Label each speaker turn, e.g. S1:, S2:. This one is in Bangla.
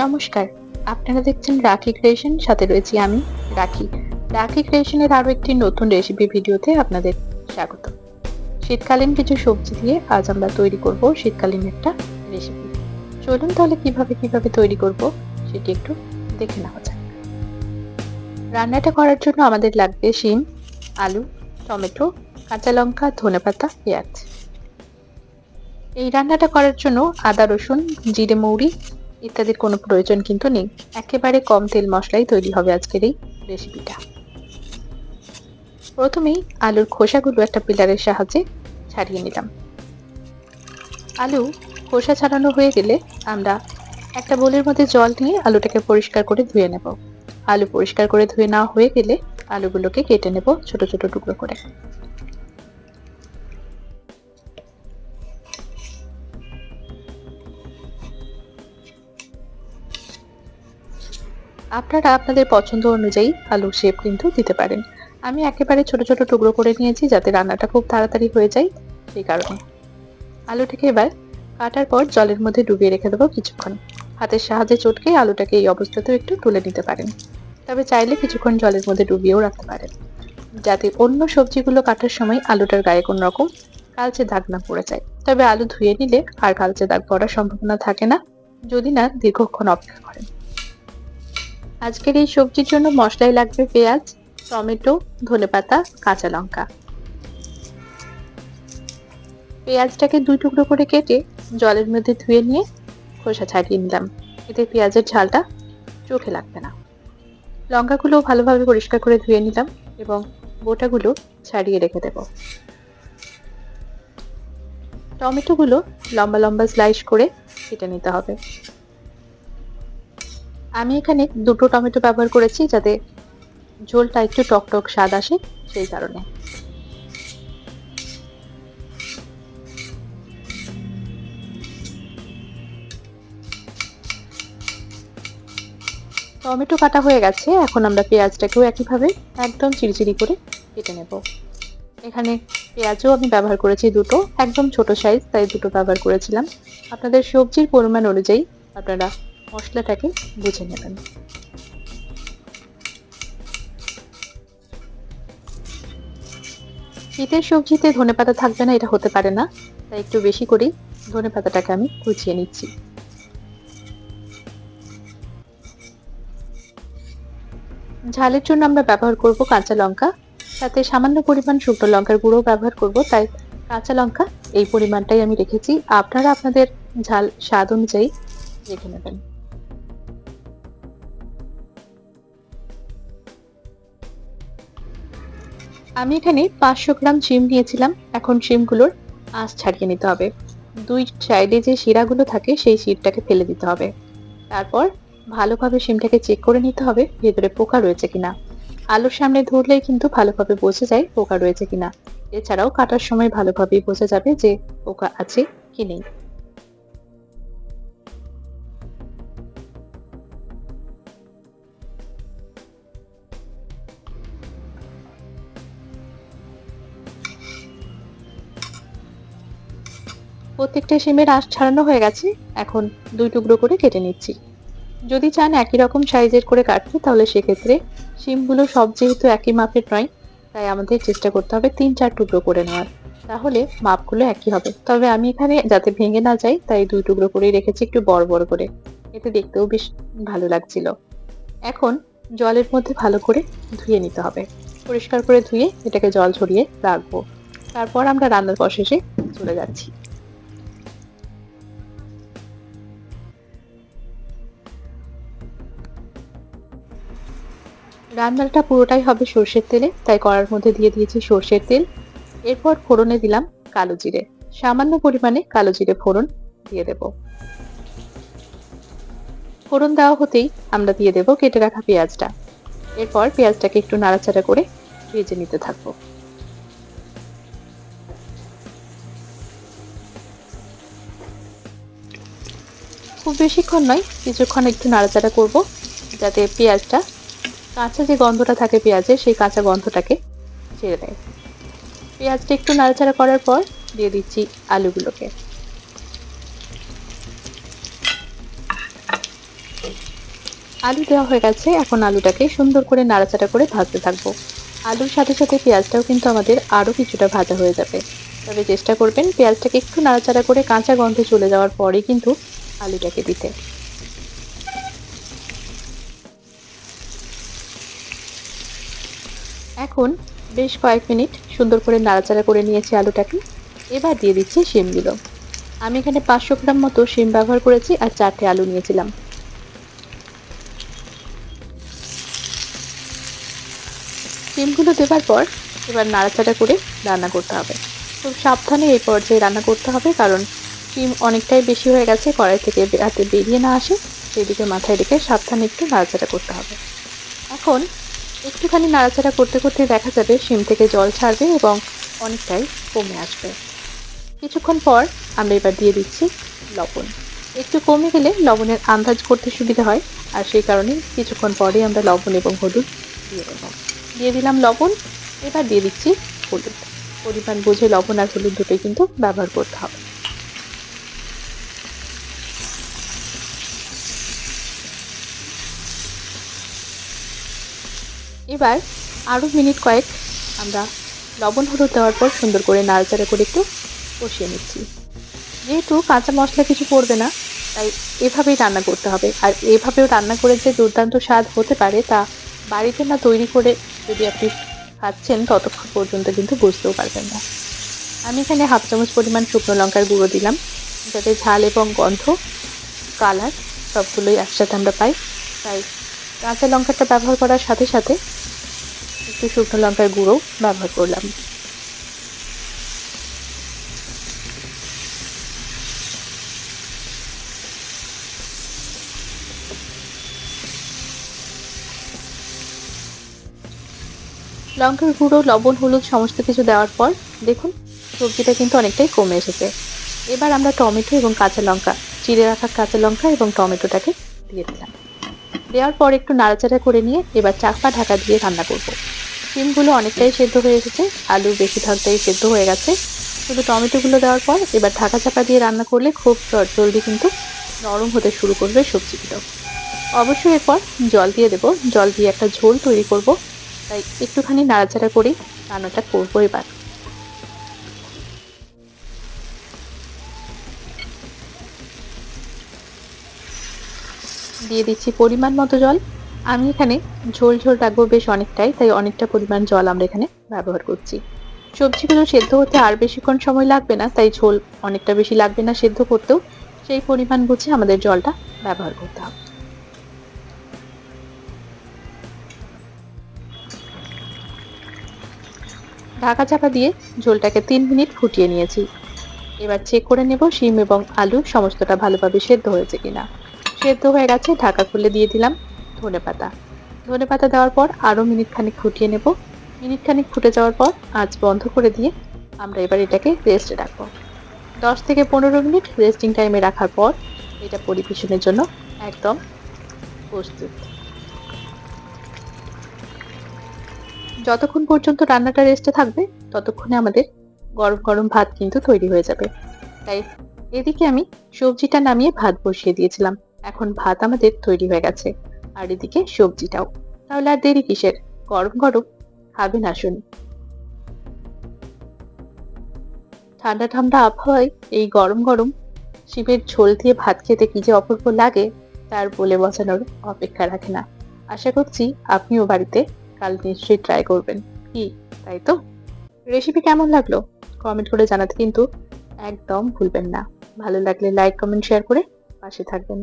S1: নমস্কার। আপনারা দেখছেন রাখি ক্রিয়েশন, সাথে রয়েছি আমি, রাখি। রাখি ক্রিয়েশনের আরও একটি নতুন রেসিপি ভিডিওতে আপনাদের স্বাগত। শীতকালীন কিছু সবজি দিয়ে আজ আমরা তৈরি করব শীতকালীন একটা রেসিপি চলুন তাহলে কীভাবে কীভাবে তৈরি করব সেটি একটু দেখে নেওয়া যাক। রান্নাটা করার জন্য আমাদের লাগবে শিম, আলু, টমেটো, কাঁচা লঙ্কা ধনেপাতা পেঁয়াজ। এই রান্নাটা করার জন্য আদা, রসুন, জিরে, মৌরি ইত্যাদির কোনো প্রয়োজন কিন্তু নেই। একেবারে কম তেল মশলাই তৈরি হবে আজকের এই রেসিপিটা। প্রথমেই আলুর খোসাগুলো একটা পিলারের সাহায্যে ছাড়িয়ে নিলাম। আলু খোসা ছাড়ানো হয়ে গেলে আমরা একটা বোলের মধ্যে জল নিয়ে আলুটাকে পরিষ্কার করে ধুয়ে নেব। আলু পরিষ্কার করে ধুয়ে নেওয়া হয়ে গেলে আলুগুলোকে কেটে নেব ছোট ছোট টুকরো করে। আপনারা আপনাদের পছন্দ অনুযায়ী আলুর শেপ কিন্তু দিতে পারেন। আমি একেবারে ছোট ছোট টুকরো করে নিয়েছি যাতে রান্নাটা খুব তাড়াতাড়ি হয়ে যায় সেই কারণে। আলুটাকে এবার কাটার পর জলের মধ্যে ডুবিয়ে রেখে দেবো কিছুক্ষণ। হাতের সাহায্যে চটকে আলুটাকে এই অবস্থাতেও একটু তুলে নিতে পারেন। তবে চাইলে কিছুক্ষণ জলের মধ্যে ডুবিয়েও রাখতে পারেন। যাতে অন্য সবজিগুলো কাটার সময় আলুটার গায়ে কোনো রকম কালচে দাগ না পড়ে যায়। তবে আলু ধুয়ে নিলে আর কালচে দাগ পড়ার সম্ভাবনা থাকে না। যদি না, দীর্ঘক্ষণ অপেক্ষা করেন। আজকের এই সবজির জন্য মশলায় লাগবে পেঁয়াজ, টমেটো, ধনেপাতা, কাঁচা লঙ্কা। পেঁয়াজটাকে দুই টুকরো করে কেটে জলের মধ্যে ধুয়ে নিয়ে খোসা ছাড়িয়ে নিলাম। এতে পেঁয়াজের ঝালটা চোখে লাগবে না। লঙ্কাগুলো ভালোভাবে পরিষ্কার করে ধুয়ে নিলাম এবং বোটাগুলো ছাড়িয়ে রেখে দেব। টমেটোগুলো লম্বা লম্বা স্লাইস করে কেটে নিতে হবে। আমি এখানে দুটো টমেটো ব্যবহার করেছি যাতে ঝোলটা একটু টক টক স্বাদ আসে সেই কারণে। টমেটো কাটা হয়ে গেছে, এখন আমরা পেঁয়াজটাকেও একইভাবে একদম চিড়িচিড়ি করে কেটে নেব। এখানে পেঁয়াজও আমি ব্যবহার করেছি দুটো, একদম ছোট সাইজ তাই দুটো ব্যবহার করেছিলাম। আপনাদের সবজির পরিমাণ অনুযায়ী আপনারা মশলাটাকে বুঝে নেবেন। শীতের সবজিতে ধনে পাতা থাকবে না, এটা হতে পারে না, তাই একটু বেশি করেই ধনে পাতাটাকে আমি কুচিয়ে নিচ্ছি। ঝালের জন্য আমরা ব্যবহার করব কাঁচা লঙ্কা, সাথে সামান্য পরিমাণ শুকনো লঙ্কার গুঁড়ো ব্যবহার করব, তাই কাঁচা লঙ্কা এই পরিমাণটাই আমি রেখেছি। আপনারা আপনাদের ঝাল স্বাদ অনুযায়ী রেখে নেবেন। আমি এখানে পাঁচশো গ্রাম শিম নিয়েছিলাম। এখন শিমগুলোর আঁশ ছাড়িয়ে নিতে হবে। দুই সাইডে যে শিরাগুলো থাকে, সেই শিরটাকে ফেলে দিতে হবে। তারপর ভালোভাবে শিমটাকে চেক করে নিতে হবে, ভেতরে পোকা রয়েছে কিনা। আলুর সামনে ধরলেই কিন্তু ভালোভাবে বোঝা যায় পোকা রয়েছে কিনা। এছাড়াও কাটার সময় ভালোভাবেই বোঝা যাবে যে পোকা আছে কি নেই। প্রত্যেকটা শিমের আঁশ ছাড়ানো হয়ে গেছে। এখন দুই টুকরো করে কেটে নিচ্ছি। যদি চান একই রকম সাইজের করে কাটতে, তাহলে সেক্ষেত্রে সিমগুলো সব যেহেতু একই মাপের নয়, তাই আমাদের চেষ্টা করতে হবে তিন চার টুকরো করে নেওয়ার। তাহলে মাপগুলো একই হবে। তবে আমি এখানে যাতে ভেঙে না যাই তাই দুই টুকরো করেই রেখেছি একটু বড় বড় করে। এতে দেখতেও বেশ ভালো লাগছিল। এখন জলের মধ্যে ভালো করে ধুয়ে নিতে হবে। পরিষ্কার করে ধুয়ে এটাকে জল ঝরিয়ে রাখব। তারপর আমরা রান্নার প্রসেসে চলে যাচ্ছি। রান্নাটা পুরোটাই হবে সর্ষের তেলে, তাই কড়ার মধ্যে দিয়ে দিয়েছি সর্ষের তেল। এরপর ফোড়নে দিলাম কালো জিরে। সামান্য পরিমাণে কালো জিরে ফোড়ন দিয়ে দেব। ফোড়ন দেওয়া হতেই আমরা দিয়ে দেব কেটে রাখা পেঁয়াজটা। এরপর পেঁয়াজটাকে একটু নাড়াচাড়া করে ভেজে নিতে থাকব। খুব বেশিক্ষণ নয়, কিছুক্ষণ একটু নাড়াচাড়া করব, যাতে পেঁয়াজটা কাঁচা যে গন্ধটা থাকে পেঁয়াজের সেই কাঁচা গন্ধটাকে ছেড়ে দেয়। পেঁয়াজটা একটু নাড়াচাড়া করার পর দিয়ে দিচ্ছি আলুগুলোকে। আলু দেওয়া হয়ে গেছে, এখন আলুটাকে সুন্দর করে নাড়াচাড়া করে ভাজতে থাকব। আলুর সাথে সাথে পেঁয়াজটাও কিন্তু আমাদের আরও কিছুটা ভাজা হয়ে যাবে। তবে চেষ্টা করবেন পেঁয়াজটাকে একটু নাড়াচাড়া করে কাঁচা গন্ধে চলে যাওয়ার পরেই কিন্তু আলুটাকে দিতে। এখন বেশ কয়েক মিনিট সুন্দর করে নাড়াচাড়া করে নিয়েছি আলুটাকে। এবার দিয়ে দিচ্ছি শিমগুলো। আমি এখানে পাঁচশো গ্রাম মতো শিম ব্যবহার করেছি আর চারটে আলু নিয়েছিলাম। শিমগুলো দেওয়ার পর এবার নাড়াচাড়া করে রান্না করতে হবে। খুব সাবধানে এই পর্যায়ে রান্না করতে হবে কারণ শিম অনেকটাই বেশি হয়ে গেছে, কড়াই থেকে হাতে বেরিয়ে না আসে। সেদিকে মাথায় রেখে সাবধানে একটু নাড়াচাড়া করতে হবে। এখন একটুখানি নাড়াচাড়া করতে করতে দেখা যাবে শিম থেকে জল ছাড়বে এবং অনেকটাই কমে আসবে। কিছুক্ষণ পর আমরা এবার দিয়ে দিচ্ছি লবণ। একটু কমে গেলে লবণের আন্দাজ করতে সুবিধা হয় আর সেই কারণে কিছুক্ষণ পরেই আমরা লবণ এবং হলুদ দিয়ে দেব। দিয়ে দিলাম লবণ, এবার দিয়ে দিচ্ছি হলুদ। পরিমাণ বুঝে লবণ আর হলুদ দুটোই কিন্তু ব্যবহার করতে হবে। এবার আরও মিনিট কয়েক আমরা লবণ হলুদ দেওয়ার পর সুন্দর করে নাড়াচাড়া করে একটু কষিয়ে নিচ্ছি। যেহেতু কাঁচা মশলা কিছু পড়বে না, তাই এভাবেই রান্না করতে হবে। আর এভাবেও রান্না করে যে দুর্দান্ত স্বাদ হতে পারে তা বাড়িতে না তৈরি করে যদি আপনি খাচ্ছেন, ততক্ষণ পর্যন্ত কিন্তু বুঝতেও পারবেন না। আমি এখানে হাফ চামচ পরিমাণ শুকনো লঙ্কার গুঁড়ো দিলাম। যাতে ঝাল এবং গন্ধ, কালার সবগুলোই একসাথে আমরা পাই। তাই কাঁচা লঙ্কাটা ব্যবহার করার সাথে সাথে একটু শুকনো লঙ্কার গুঁড়ো ব্যবহার করলাম। লঙ্কার গুঁড়ো, লবণ, হলুদ সমস্ত কিছু দেওয়ার পর দেখুন, সবজিটা কিন্তু অনেকটাই কমে এসেছে। এবার আমরা টমেটো এবং কাঁচা লঙ্কা, চিড়ে রাখা কাঁচা লঙ্কা এবং টমেটোটাকে দিয়ে দিলাম। দেওয়ার পর একটু নাড়াচাড়া করে নিয়ে এবার চাপা ঢাকা দিয়ে রান্না করব। ডিমগুলো অনেকটাই সেদ্ধ হয়ে এসেছে, আলু বেশিরভাগটাই সেদ্ধ হয়ে গেছে। শুধু টমেটোগুলো দেওয়ার পর এবার ঢাকা চাপা দিয়ে রান্না করলে খুব জলদি কিন্তু নরম হতে শুরু করবে সবজিগুলো। অবশ্যই এরপর জল দিয়ে দেবো। জল দিয়ে একটা ঝোল তৈরি করব। তাই একটুখানি নাড়াচাড়া করেই রান্নাটা করব এবার। দিয়ে দিচ্ছি পরিমাণ মতো জল। আমি এখানে ঝোল ঝোল রাখব বেশ অনেকটাই, তাই অনেকটা পরিমাণ জল আমরা এখানে ব্যবহার করছি। সবজিগুলো সেদ্ধ হতে আর বেশিক্ষণ সময় লাগবে না, তাই ঝোল অনেকটা বেশি লাগবে না সেদ্ধ করতেও। সেই পরিমাণ বুঝে আমাদের জলটা ব্যবহার করতে হবে। ঢাকা চাপা দিয়ে ঝোলটাকে তিন মিনিট ফুটিয়ে নিয়েছি। এবার চেক করে নেব শিম এবং আলু সমস্তটা ভালোভাবে সেদ্ধ হয়েছে কিনা। সেদ্ধ হয়ে গেছে, ঢাকা খুলে দিয়ে দিলাম ধনে পাতা। ধনে পাতা দেওয়ার পর আরও মিনিট খানিক ফুটিয়ে নেব। মিনিট খানিক ফুটে যাওয়ার পর আঁচ বন্ধ করে দিয়ে আমরা এবার এটাকে রেস্টে রাখব। দশ থেকে পনেরো মিনিট রেস্টিং টাইমে রাখার পর এটা পরিবেশনের জন্য একদম প্রস্তুত। যতক্ষণ পর্যন্ত রান্নাটা রেস্টে থাকবে, ততক্ষণে আমাদের গরম গরম ভাত কিন্তু তৈরি হয়ে যাবে। তাই এদিকে আমি সবজিটা নামিয়ে ভাত বসিয়ে দিয়েছিলাম। এখন ভাত আমাদের তৈরি হয়ে গেছে। আর এদিকে সবজিটাও। তাহলে আর দেরি কিসের? গরম গরম খাবেন আসুন। ঠান্ডা ঠান্ডা আবহাওয়ায় এই গরম গরম শিবের ঝোল দিয়ে ভাত খেতে কি যে অপূর্ব লাগে, তার বলে বোঝানোর অপেক্ষা রাখে না। আশা করছি আপনিও বাড়িতে কাল নিশ্চয়ই ট্রাই করবেন। কি, তাই তো? রেসিপি কেমন লাগল? কমেন্ট করে জানাতে কিন্তু একদম ভুলবেন না। ভালো লাগলে লাইক কমেন্ট শেয়ার করে পাশে থাকবেন।